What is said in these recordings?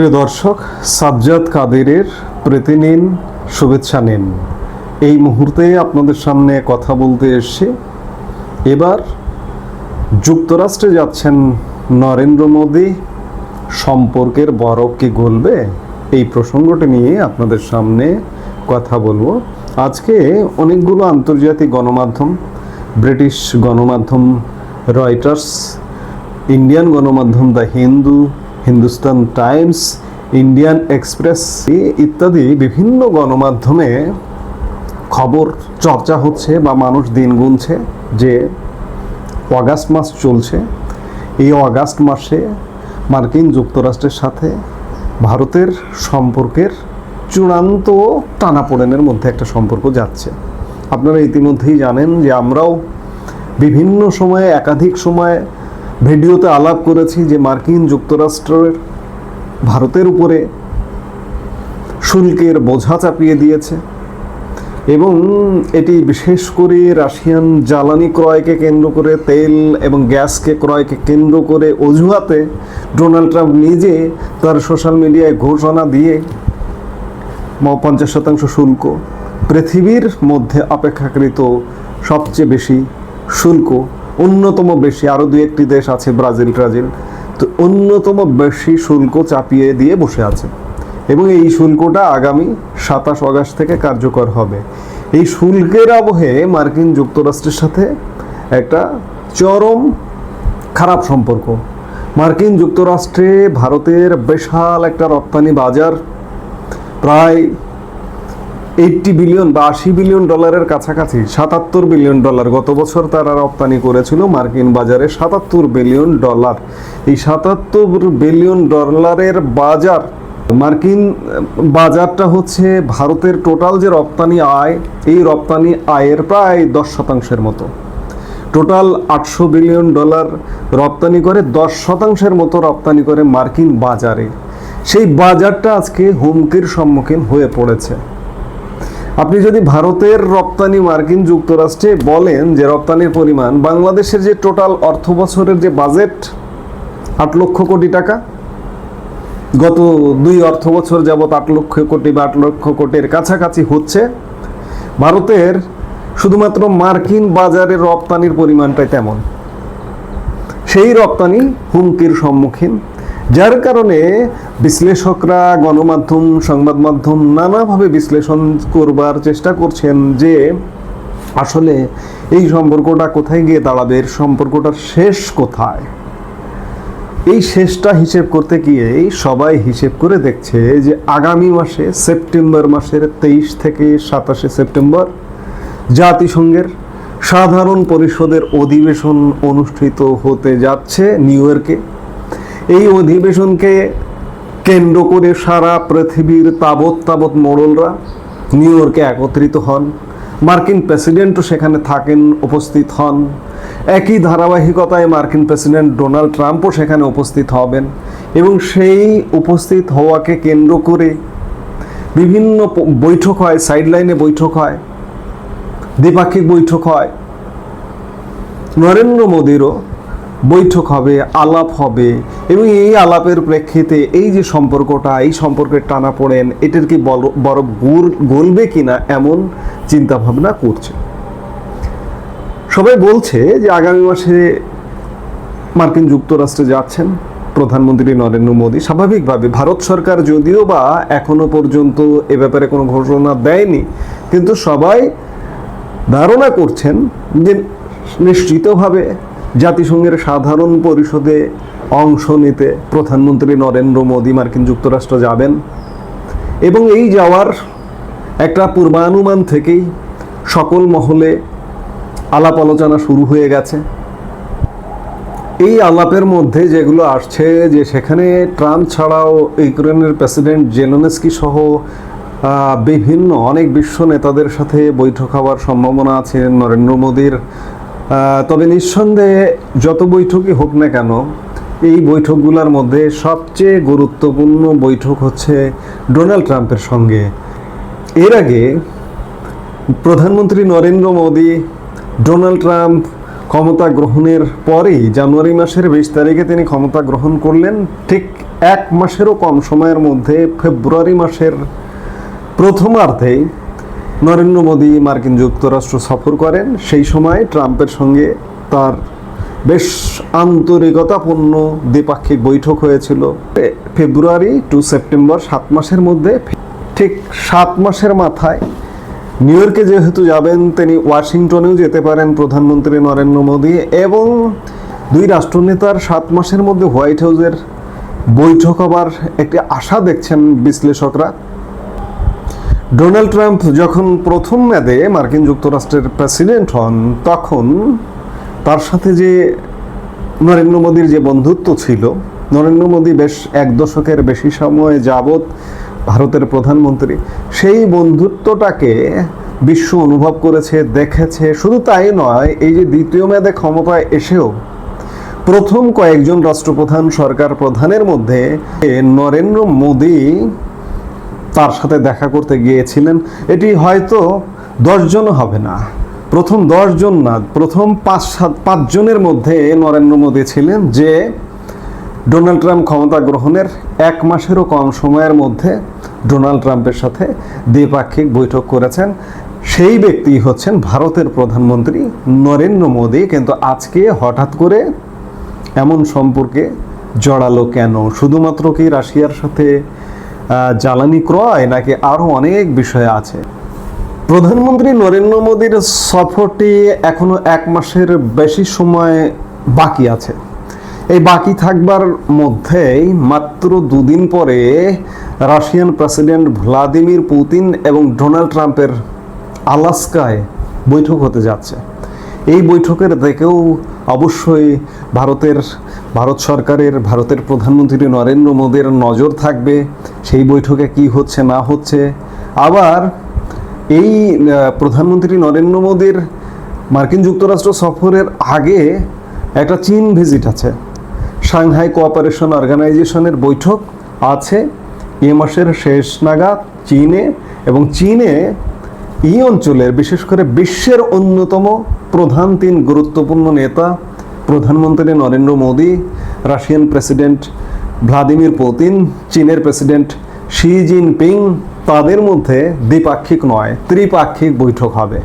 প্রিয় দর্শক, সাজ্জাদ কাদেরের প্রীতি নিন শুভেচ্ছা নিন। এই মুহূর্তে আপনাদের সামনে কথা বলতে এসে এবার যুক্তরাষ্ট্রে যাচ্ছেন নরেন্দ্র মোদী। সম্পর্কের বরফ কি গলবে? এই প্রসঙ্গটি নিয়ে আপনাদের সামনে কথা বলব। আজকে অনেকগুলো আন্তর্জাতিক গণমাধ্যম, ব্রিটিশ গণমাধ্যম, রয়টার্স, ইন্ডিয়ান গণমাধ্যম, the Hindu Hindustan Times, Indian Express ইত্যাদি বিভিন্ন গণমাধ্যমে খবর চর্চা হচ্ছে বা মানুষ দিন গুনছে যে অগাস্ট মাস চলছে। এই অগাস্ট মাসে মার্কিন যুক্তরাষ্ট্রের সাথে ভারতের সম্পর্কের চূড়ান্ত টানাপোড়েনের মধ্যে একটা সম্পর্ক যাচ্ছে। আপনারা ইতিমধ্যেই জানেন যে আমরাও বিভিন্ন সময়ে, একাধিক সময়ে ভিডিওতে আলাপ করেছি যে মার্কিন যুক্তরাষ্ট্রের ভারতের উপরে শুল্কের বোঝা চাপিয়ে দিয়েছে এবং এটি বিশেষ করে রাশিয়ান জ্বালানি ক্রয়কে কেন্দ্র করে, তেল এবং গ্যাসকে ক্রয়কে কেন্দ্র করে অজুহাতে ডোনাল্ড ট্রাম্প নিজে তার সোশ্যাল মিডিয়ায় ঘোষণা দিয়ে পঞ্চাশ শতাংশ শুল্ক, পৃথিবীর মধ্যে অপেক্ষাকৃত সবচেয়ে বেশি শুল্ক অন্যতম বেশি আরও দু একটি দেশ আছে, ব্রাজিল ট্রাজিল তো অন্যতম বেশি শুল্ক চাপিয়ে দিয়ে বসে আছে। এবং এই শুল্কটা আগামী সাতাশ আগস্ট থেকে কার্যকর হবে। এই শুল্কের আবহে মার্কিন যুক্তরাষ্ট্রের সাথে একটা চরম খারাপ সম্পর্ক। মার্কিন যুক্তরাষ্ট্রে ভারতের বিশাল একটা রপ্তানি বাজার, প্রায় এইটটি বিলিয়ন বা আশি বিলিয়ন ডলারের কাছাকাছি, সাতাত্তর বিলিয়ন ডলার গত বছর তারা রপ্তানি করেছিল মার্কিন বাজারে সাতাত্তর বিলিয়ন ডলার। এই সাতাত্তর বিলিয়ন ডলারের বাজার, মার্কিন বাজারটা হচ্ছে ভারতের টোটাল যে রপ্তানি আয়, এই রপ্তানি আয়ের প্রায় দশ শতাংশের মতো। টোটাল আটশো বিলিয়ন ডলার রপ্তানি করে দশ শতাংশের মতো রপ্তানি করে মার্কিন বাজারে। সেই বাজারটা আজকে হুমকির সম্মুখীন হয়ে পড়েছে। আপনি যদি ভারতের রপ্তানি মার্কিন যুক্তরাষ্ট্রে বলেন যে রপ্তানির পরিমাণ বাংলাদেশের যে টোটাল অর্থ বছরের যে বাজেট, আট লক্ষ কোটি টাকা, গত দুই অর্থ বছর যাবৎ আট লক্ষ কোটি বা আট লক্ষ কোটির কাছাকাছি হচ্ছে, ভারতের শুধুমাত্র মার্কিন বাজারে রপ্তানির পরিমাণটাই তেমন। সেই রপ্তানি হুমকির সম্মুখীন যার কারণে বিশ্লেষকরা, গণমাধ্যম সংবাদ মাধ্যম নানাভাবে বিশ্লেষণ করবার চেষ্টা করছেন যে আসলে এই সম্পর্কটা কোথায় গিয়ে দাঁড়াবে, এর সম্পর্কটার শেষ কোথায়? এই শেষটা হিসেব করতে গিয়ে সবাই হিসেব করে দেখছে যে আগামী মাসে, সেপ্টেম্বর মাসের তেইশ থেকে সাতাশে সেপ্টেম্বর, জাতিসংঘের সাধারণ পরিষদের অধিবেশন অনুষ্ঠিত হতে যাচ্ছে নিউ ইয়র্কে। এই অধিবেশনকে কেন্দ্র করে সারা পৃথিবীর তাবৎ তাবৎ মোড়লরা নিউ ইয়র্কে একত্রিত হন। মার্কিন প্রেসিডেন্টও সেখানে থাকেন, উপস্থিত হন। একই ধারাবাহিকতায় মার্কিন প্রেসিডেন্ট ডোনাল্ড ট্রাম্পও সেখানে উপস্থিত হবেন এবং সেই উপস্থিত হওয়াকে কেন্দ্র করে বিভিন্ন বৈঠক হয়, সাইডলাইনে বৈঠক হয়, দ্বিপাক্ষিক বৈঠক হয়। নরেন্দ্র মোদীরও বৈঠক হবে, আলাপ হবে এবং এই আলাপের প্রেক্ষিতে এই যে সম্পর্কটা, এই সম্পর্কের টানা পড়েন, এটার কি বড় গলবে কিনা এমন চিন্তা ভাবনা করছে। সবাই বলছে যে আগামী মাসে মার্কিন যুক্তরাষ্ট্রে যাচ্ছেন প্রধানমন্ত্রী নরেন্দ্র মোদী। স্বাভাবিকভাবে ভারত সরকার যদিও বা এখনও পর্যন্ত এ ব্যাপারে কোনো ঘোষণা দেয়নি, কিন্তু সবাই ধারণা করছেন যে নিশ্চিতভাবে জাতিসংঘের সাধারণ পরিষদে অংশ নিতে প্রধানমন্ত্রী নরেন্দ্র মোদী মার্কিন যুক্তরাষ্ট্র যাবেন। এবং এই যাওয়ার একটা পূর্বানুমান থেকেই সকল মহলে আলাপ আলোচনা শুরু হয়ে গেছে। এই আলাপের মধ্যে যেগুলো আসছে যে সেখানে ট্রাম্প ছাড়াও ইউক্রেনের প্রেসিডেন্ট জেলোনেস্কি সহ বিভিন্ন অনেক বিশ্ব নেতাদের সাথে বৈঠক হওয়ার সম্ভাবনা আছে নরেন্দ্র মোদীর। তবে নিঃসন্দেহে যত বৈঠকই হোক না কেন, এই বৈঠকগুলোর মধ্যে সবচেয়ে গুরুত্বপূর্ণ বৈঠক হচ্ছে ডোনাল্ড ট্রাম্পের সঙ্গে। এর আগে প্রধানমন্ত্রী নরেন্দ্র মোদী ডোনাল্ড ট্রাম্প ক্ষমতা গ্রহণের পরেই জানুয়ারি মাসের বিশ তারিখে তিনি ক্ষমতা গ্রহণ করলেন। ঠিক এক মাসেরও কম সময়ের মধ্যে ফেব্রুয়ারি মাসের প্রথমার্ধেই নরেন্দ্র মোদী মার্কিন যুক্তরাষ্ট্র সফর করেন। সেই সময় ট্রাম্পের সঙ্গে তার বেশ আন্তরিকতাপূর্ণ দ্বিপাক্ষিক বৈঠক হয়েছিল। ফেব্রুয়ারি টু সেপ্টেম্বর সাত মাসের মধ্যে, ঠিক সাত মাসের মাথায় নিউ ইয়র্কে যেহেতু যাবেন, তিনি ওয়াশিংটনেও যেতে পারেন প্রধানমন্ত্রী নরেন্দ্র মোদী এবং দুই রাষ্ট্রনেতার সাত মাসের মধ্যে হোয়াইট হাউসের বৈঠক হবার একটি আশা দেখছেন বিশ্লেষকরা। ডোনাল্ড ট্রাম্প যখন প্রথম মেয়াদে মার্কিন যুক্তরাষ্ট্রের প্রেসিডেন্ট হন, তখন তার সাথে যে নরেন্দ্র মোদীর যে বন্ধুত্ব ছিল, নরেন্দ্র মোদী বেশ এক দশকের বেশি সময় যাবৎ ভারতের প্রধানমন্ত্রী, সেই বন্ধুত্বটাকে বিশ্ব অনুভব করেছে, দেখেছে। শুধু তাই নয়, এই যে দ্বিতীয় মেয়াদে ক্ষমতায় এসেও প্রথম কয়েকজন রাষ্ট্রপ্রধান সরকার প্রধানের মধ্যে নরেন্দ্র মোদী তার সাথে দেখা করতে গিয়েছিলেন, এটি হয়তো দশজনও হবে না। প্রথম দশজন না, প্রথম পাঁচ সাত পাঁচজনের মধ্যে নরেন্দ্র মোদী ছিলেন, যে ডোনাল্ড ট্রাম্প ক্ষমতা গ্রহণের এক মাসেরও কম সময়ের মধ্যে ডোনাল্ড ট্রাম্পের সাথে দ্বিপাক্ষিক বৈঠক করেছেন। সেই ব্যক্তি হচ্ছেন ভারতের প্রধানমন্ত্রী নরেন্দ্র মোদী, কিন্তু আজকে হঠাৎ করে এমন সম্পর্কে জড়ালো কেন? শুধুমাত্র কি রাশিয়ার সাথে জ্বালানি ক্রয় নাকি আরও অনেক বিষয় আছে। প্রধানমন্ত্রী নরেন্দ্র মোদীর সফরটি এখনও এক মাসের বেশি সময় বাকি আছে। এই বাকি থাকবার মধ্যেই মাত্র দুদিন পরে রাশিয়ান প্রেসিডেন্ট ভ্লাদিমির পুতিন এবং ডোনাল্ড ট্রাম্পের আলাস্কায় বৈঠক হতে যাচ্ছে। এই বৈঠকের দেখেও অবশ্যই ভারতের, ভারত সরকারের, ভারতের প্রধানমন্ত্রী নরেন্দ্র মোদীর নজর থাকবে, সেই বৈঠকে কি হচ্ছে, না হচ্ছে। আবার এই প্রধানমন্ত্রী নরেন্দ্র মোদীর মার্কিন যুক্তরাষ্ট্র সফরের আগে একটা চীন ভিজিট আছে। সাংহাই কোঅপারেশন অর্গানাইজেশনের বৈঠক আছে। এ মাসের শেষ নাগাদ চীনে এবং চীনে এই অঞ্চলের, বিশেষ করে বিশ্বের অন্যতম প্রধান তিন গুরুত্বপূর্ণ নেতা, প্রধানমন্ত্রী Narendra Modi, Russian president Vladimir Putin, চীনের প্রেসিডেন্ট শি জিনপিং, তাদের মধ্যে দ্বিপাক্ষিক নয়, ত্রিপাক্ষিক বৈঠক হবে।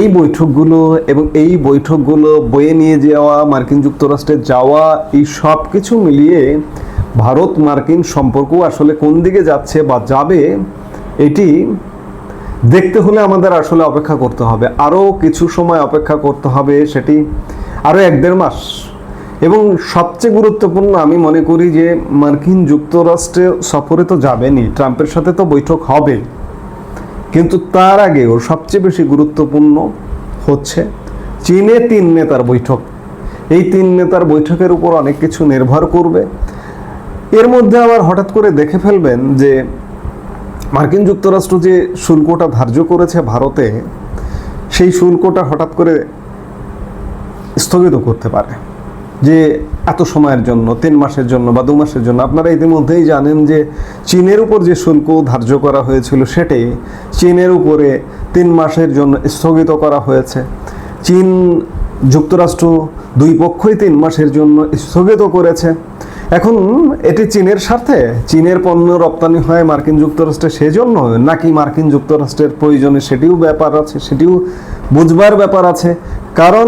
এই বৈঠকগুলো এবং এই বৈঠকগুলো বয়ে নিয়ে যাওয়া, মার্কিন যুক্তরাষ্ট্রে যাওয়া, এই সব কিছু মিলিয়ে ভারত মার্কিন সম্পর্ক আসলে কোন দিকে যাচ্ছে বা যাবে, এটি দেখতে হলে আমাদের আসলে অপেক্ষা করতে হবে। আরও কিছু সময় অপেক্ষা করতে হবে সেটি আরও এক দেড় মাস। এবং সবচেয়ে গুরুত্বপূর্ণ আমি মনে করি যে মার্কিন যুক্তরাষ্ট্রে সফরে তো যাবেনই, ট্রাম্পের সাথে তো বৈঠক হবে। কিন্তু তার আগেও সবচেয়ে বেশি গুরুত্বপূর্ণ হচ্ছে চীনে তিন নেতার বৈঠক। এই তিন নেতার বৈঠকের উপর অনেক কিছু নির্ভর করবে। এর মধ্যে আবার হঠাৎ করে দেখে ফেলবেন যে মার্কিন যুক্তরাষ্ট্র যে শুল্কটা ধার্য করেছে ভারতে, সেই শুল্কটা হঠাৎ করে স্থগিত করতে পারে। যে এত সময়ের জন্য, তিন মাসের জন্য বা দু মাসের জন্য, আপনারা ইতিমধ্যেই জানেন যে চীনের উপর যে শুল্ক ধার্য করা হয়েছিল সেটি চীনের উপরে তিন মাসের জন্য স্থগিত করা হয়েছে। চীন যুক্তরাষ্ট্র দুই পক্ষই তিন মাসের জন্য স্থগিত করেছে। এখন এটি চীনের স্বার্থে? চীনের পণ্য রপ্তানি হয় মার্কিন যুক্তরাষ্ট্রে সেজন্য? নাকি মার্কিন যুক্তরাষ্ট্রের প্রয়োজনে সেটিও ব্যাপার আছে, সেটিও বুঝবার ব্যাপার আছে? কারণ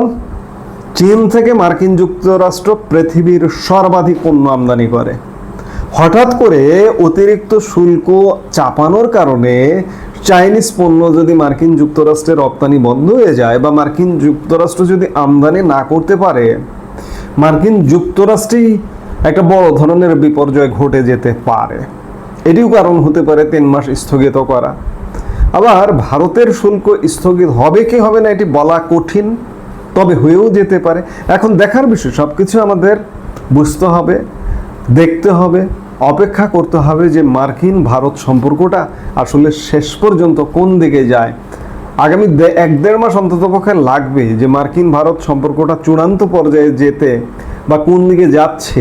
চীন থেকে মার্কিন যুক্তরাষ্ট্র পৃথিবীর সর্বাধিক পণ্য আমদানি করে। হঠাৎ করে অতিরিক্ত শুল্ক চাপানোর কারণে চাইনিজ পণ্য যদি মার্কিন যুক্তরাষ্ট্রে রপ্তানি বন্ধ হয়ে যায় বা মার্কিন যুক্তরাষ্ট্র যদি আমদানি না করতে পারে, মার্কিন যুক্তরাষ্ট্রেই একটা বড় ধরনের বিপর্যয় ঘটে যেতে পারে। এটিও কারণ হতে পারে তিন মাস স্থগিত করা। আবার ভারতের শুল্ক স্থগিত হবে কি হবে না এটি বলা কঠিন, তবে হয়েও যেতে পারে। এখন দেখার বিষয় সব কিছু আমাদের বুঝতে হবে, দেখতে হবে, অপেক্ষা করতে হবে যে মার্কিন ভারত সম্পর্কটা আসলে শেষ পর্যন্ত কোন দিকে যায়। আগামী এক দেড় মাস অন্ততপক্ষে লাগবে যে মার্কিন ভারত সম্পর্কটা চূড়ান্ত পর্যায়ে যেতে বা কোন দিকে যাচ্ছে।